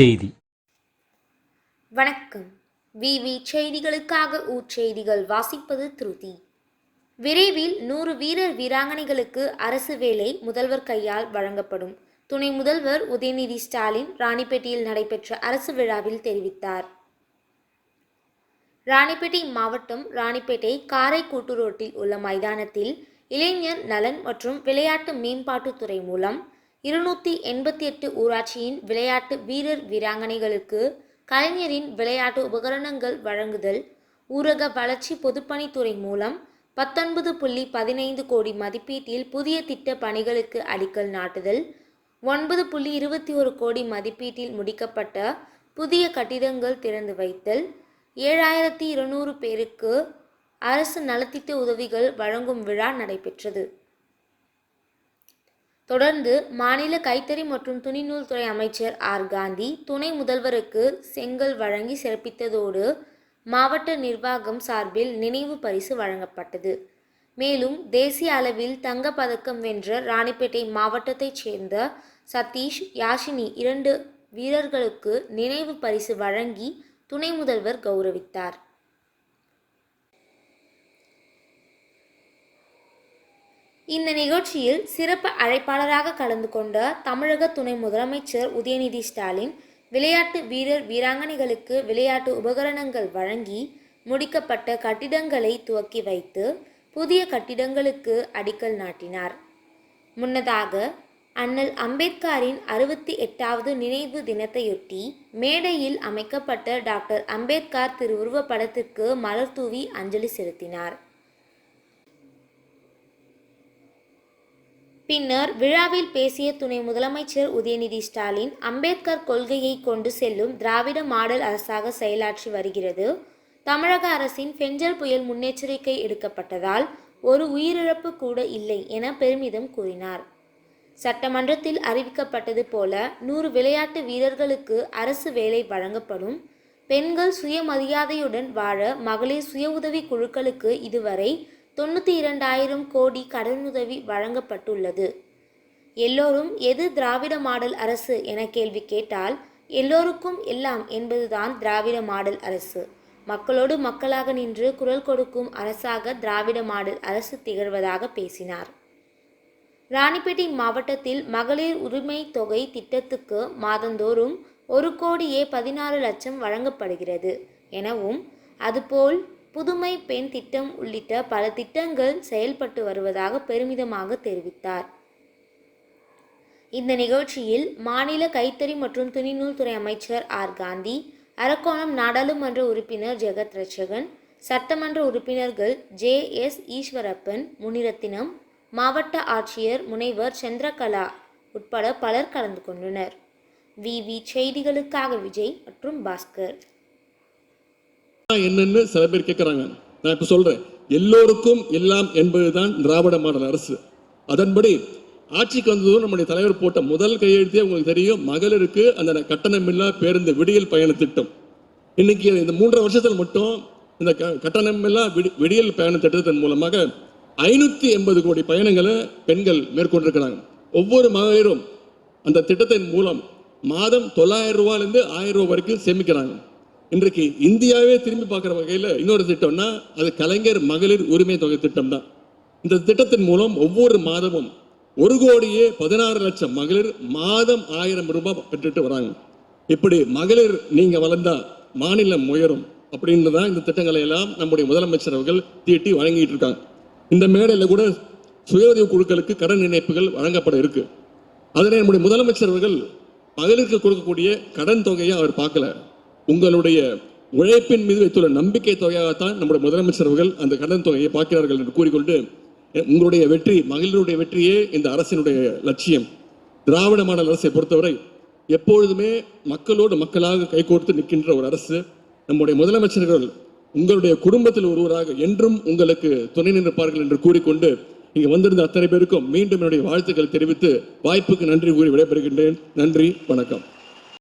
செய்தி. வணக்கம். விவி செய்திகளுக்காக ஊர்ச்செய்திகள் வாசிப்பது திருதி. விரைவில் நூறு வீரர் வீராங்கனைகளுக்கு அரசு வேலை முதல்வர் கையால் வழங்கப்படும். துணை முதல்வர் உதயநிதி ஸ்டாலின் ராணிப்பேட்டையில் நடைபெற்ற அரசு விழாவில் தெரிவித்தார். ராணிப்பேட்டை மாவட்டம் ராணிப்பேட்டை காரைக்கூட்டு ரோட்டில் உள்ள மைதானத்தில் இளைஞர் நலன் மற்றும் விளையாட்டு மேம்பாட்டுத்துறை மூலம் இருநூற்றி எண்பத்தி எட்டு ஊராட்சியின் விளையாட்டு வீரர் வீராங்கனைகளுக்கு கலைஞரின் விளையாட்டு உபகரணங்கள் வழங்குதல் ஊரக வளர்ச்சி பொதுப்பணித்துறை மூலம் பத்தொன்பது புள்ளி பதினைந்து கோடி மதிப்பீட்டில் புதிய திட்ட பணிகளுக்கு அடிக்கல் நாட்டுதல் ஒன்பது புள்ளி இருபத்தி ஒரு கோடி மதிப்பீட்டில் முடிக்கப்பட்ட புதிய கட்டிடங்கள் திறந்து வைத்தல் ஏழாயிரத்தி இருநூறு பேருக்கு அரசு நலத்திட்ட உதவிகள் வழங்கும் விழா நடைபெற்றது. தொடர்ந்து மாநில கைத்தறி மற்றும் துணிநூல் துறை அமைச்சர் ஆர். காந்தி துணை முதல்வருக்கு செங்கல் வழங்கி சிறப்பித்ததோடு மாவட்ட நிர்வாகம் சார்பில் நினைவு பரிசு வழங்கப்பட்டது. மேலும் தேசிய அளவில் தங்கப் பதக்கம் வென்ற ராணிப்பேட்டை மாவட்டத்தைச் சேர்ந்த சதீஷ் யாஷினி இரண்டு வீரர்களுக்கு நினைவு பரிசு வழங்கி துணை முதல்வர் கௌரவித்தார். இந்த நிகழ்ச்சியில் சிறப்பு அழைப்பாளராக கலந்து கொண்ட தமிழக துணை முதலமைச்சர் உதயநிதி ஸ்டாலின் விளையாட்டு வீரர் வீராங்கனைகளுக்கு விளையாட்டு உபகரணங்கள் வழங்கி முடிக்கப்பட்ட கட்டிடங்களை துவக்கி வைத்து புதிய கட்டிடங்களுக்கு அடிக்கல் நாட்டினார். முன்னதாக அண்ணல் அம்பேத்கரின் அறுபத்தி எட்டாவது நினைவு தினத்தையொட்டி மேடையில் அமைக்கப்பட்ட டாக்டர் அம்பேத்கர் திருவுருவப் படத்திற்கு மலர் தூவி அஞ்சலி செலுத்தினார். பின்னர் விழாவில் பேசிய துணை முதலமைச்சர் உதயநிதி ஸ்டாலின் அம்பேத்கர் கொள்கையை கொண்டு செல்லும் திராவிட மாடல் அரசாக செயலாற்றி வருகிறது. தமிழக அரசின் பெஞ்சல் புயல் முன்னெச்சரிக்கை எடுக்கப்பட்டதால் ஒரு உயிரிழப்பு கூட இல்லை என பெருமிதம் கூறினார். சட்டமன்றத்தில் அறிவிக்கப்பட்டது போல நூறு விளையாட்டு வீரர்களுக்கு அரசு வேலை வழங்கப்படும். பெண்கள் சுயமரியாதையுடன் வாழ மகளிர் சுய உதவி குழுக்களுக்கு இதுவரை தொண்ணூற்றி இரண்டாயிரம் கோடி கடனுதவி வழங்கப்பட்டுள்ளது. எல்லோரும் எது திராவிட மாடல் அரசு என கேள்வி கேட்டால் எல்லோருக்கும் எல்லாம் என்பதுதான் திராவிட மாடல் அரசு. மக்களோடு மக்களாக நின்று குரல் கொடுக்கும் அரசாக திராவிட மாடல் அரசு திகழ்வதாக பேசினார். ராணிப்பேட்டை மாவட்டத்தில் மகளிர் உரிமை தொகை திட்டத்துக்கு மாதந்தோறும் ஒரு கோடியே பதினாறு லட்சம் வழங்கப்படுகிறது. எனவும் அதுபோல் புதுமை பெண் திட்டம் உள்ளிட்ட பல திட்டங்கள் செயல்பட்டு வருவதாக பெருமிதமாக தெரிவித்தார். இந்த நிகழ்ச்சியில் மாநில கைத்தறி மற்றும் துணிநூல்துறை அமைச்சர் ஆர். காந்தி அரக்கோணம் நாடாளுமன்ற உறுப்பினர் ஜெகத் ரட்சகன் சட்டமன்ற உறுப்பினர்கள் ஜே. எஸ். ஈஸ்வரப்பன் முனிரத்தினம் மாவட்ட ஆட்சியர் முனைவர் சந்திரகலா உட்பட பலர் கலந்து கொண்டனர். விவி செய்திகளுக்காக விஜய் மற்றும் பாஸ்கர். என்னன்னு சில பேர் கேட்குறாங்க நான் இப்போ சொல்றேன். எல்லோருக்கும் எல்லாம் என்பதுதான் திராவிட மாடல் அரசு. அதன்படி ஆட்சிக்கு வந்ததும் நம்முடைய தலைவர் போட்ட முதல் கையெழுத்தே உங்களுக்கு தெரியும். மகளிருக்கு அந்த கட்டணமில்லா பேருந்து விடியல் பயண திட்டம். இன்னைக்கு இந்த மூன்றரை வருஷத்தில் மட்டும் இந்த க- கட்டணமில்லா விடி விடியல் பயண திட்டத்தின் மூலமாக ஐநூற்றி எண்பது கோடி பயணங்களை பெண்கள் மேற்கொண்டிருக்கிறாங்க. ஒவ்வொரு மகளிரும் அந்த திட்டத்தின் மூலம் மாதம் தொள்ளாயிரம் ரூபாயிலிருந்து ஆயிரம் ரூபாய் வரைக்கும் சேமிக்கிறாங்க. இன்றைக்கு இந்தியாவே திரும்பி பார்க்குற வகையில் இன்னொரு திட்டம்னா அது கலைஞர் மகளிர் உரிமை தொகை திட்டம் தான் இந்த திட்டத்தின் மூலம் ஒவ்வொரு மாதமும் ஒரு கோடியே பதினாறு லட்சம் மகளிர் மாதம் ஆயிரம் ரூபாய் பெற்றுட்டு வராங்க. இப்படி மகளிர் நீங்கள் வளர்ந்தா மாநிலம் உயரும் அப்படின்னு தான் இந்த திட்டங்களை எல்லாம் நம்முடைய முதலமைச்சர் அவர்கள் தீட்டி வழங்கிட்டு இருக்காங்க. இந்த மேடையில் கூட சுய உதவி குழுக்களுக்கு கடன் இணைப்புகள் வழங்கப்பட இருக்கு. அதில் நம்முடைய முதலமைச்சர் அவர்கள் மகளிருக்கு கொடுக்கக்கூடிய கடன் தொகையை அவர் பார்க்கல. உங்களுடைய உழைப்பின் மீது வைத்துள்ள நம்பிக்கை தொகையாகத்தான் நம்முடைய முதலமைச்சர் அவர்கள் அந்த கடன் தொகையை பார்க்கிறார்கள் என்று கூறிக்கொண்டு உங்களுடைய வெற்றி மகளிருடைய வெற்றியே இந்த அரசினுடைய லட்சியம். திராவிட மாடல் அரசை பொறுத்தவரை எப்பொழுதுமே மக்களோடு மக்களாக கைகோர்த்து நிற்கின்ற ஒரு அரசு. நம்முடைய முதலமைச்சர்கள் உங்களுடைய குடும்பத்தில் ஒருவராக என்றும் உங்களுக்கு துணை நிற்பார்கள் என்று கூறிக்கொண்டு இங்க வந்திருந்த அத்தனை பேருக்கும் மீண்டும் என்னுடைய வாழ்த்துக்கள் தெரிவித்து வாய்ப்புக்கு நன்றி கூறி விடைபெறுகின்றேன். நன்றி வணக்கம்.